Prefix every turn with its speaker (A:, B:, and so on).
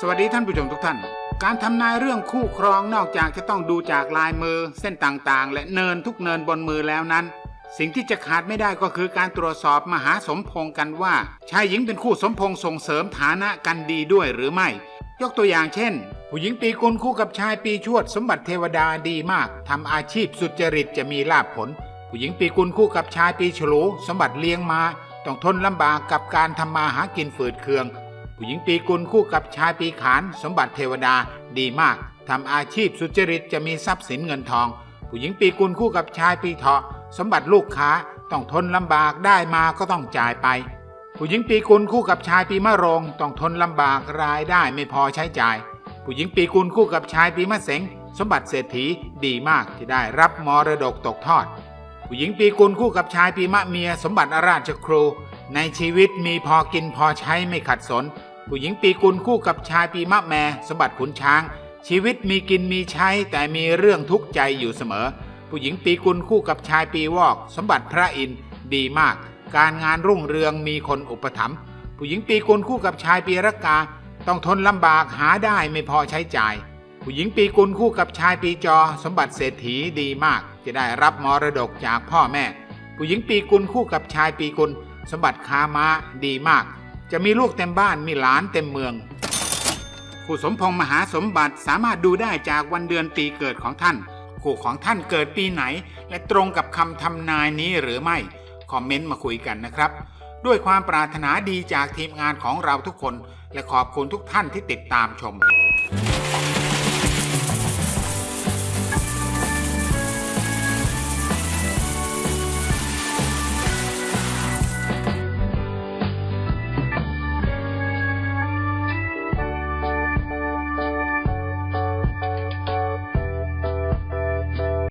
A: สวัสดีท่านผู้ชมทุกท่าน การทำนายเรื่องคู่ครองนอกจากจะต้องดูจากลายมือ เส้นต่างๆ และเนินทุกเนินบนมือแล้วนั้น สิ่งที่จะขาดไม่ได้ก็คือการตรวจสอบมหาสมพงกันว่า ชายหญิงเป็นคู่สมพงส่งเสริมฐานะกันดีด้วยหรือไม่ ยกตัวอย่างเช่น ผู้หญิงปีกุลคู่กับชายปีชวด สมบัติเทวดาดีมากทำอาชีพสุจริตจะมีลาภผล ผู้หญิงปีกุลคู่กับชายปีฉลูสมบัติเลี้ยงมาต้องทนลำบากกับการทำมาหากินฝืดเคือง ผู้หญิงปีกุลคู่กับชายปีขาน สมบัติเทวดาดีมากทำอาชีพสุจริตจะมีทรัพย์สินเงินทอง ผู้หญิงปีกุลคู่กับชายปีเถาะสมบัติลูกค้าต้องทนลำบากได้มาก็ต้องจ่ายไป ผู้หญิงปีกุลคู่กับชายปีมะโรงต้องทนลำบากรายได้ไม่พอใช้จ่าย ผู้หญิงปีกุลคู่กับชายปีมะเสงสมบัติเศรษฐีดีมากที่ได้รับมรดกตกทอด ผู้หญิงปีกุลคู่กับชายปีมะเมีย สมบัติอาราชครู ในชีวิตมีพอกินพอใช้ไม่ขัดสน ผู้หญิงปีกุลคู่กับชายปีมะแม่สมบัติขุนช้าง ชีวิตมีกินมีใช้แต่มีเรื่องทุกข์ใจอยู่เสมอ ผู้หญิงปีกุลคู่กับชายปีวอก สมบัติพระอินทร์ดีมาก การงานรุ่งเรืองมีคนอุปถัมภ์ผู้หญิงปีกุลคู่กับชายปีรกา ต้องทนลำบากหาได้ไม่พอใช้จ่าย ผู้หญิงปีกุลคู่กับชายปีจอ สมบัติเศรษฐีดีมาก จะได้รับมรดกจากพ่อแม่ ผู้หญิงปีกุลคู่กับชายปีกุล สมบัติคามาดีมาก จะมีลูกเต็มบ้านมีหลานเต็มเมืองคู่สมพงษ์มหาสมบัติสามารถดูได้จากวันเดือนปีเกิดของท่าน คู่ของท่านเกิดปีไหน และตรงกับคำทำนายนี้หรือไม่ คอมเมนต์มาคุยกันนะครับ ด้วยความปรารถนาดีจากทีมงานของเราทุกคน และขอบคุณทุกท่านที่ติดตามชม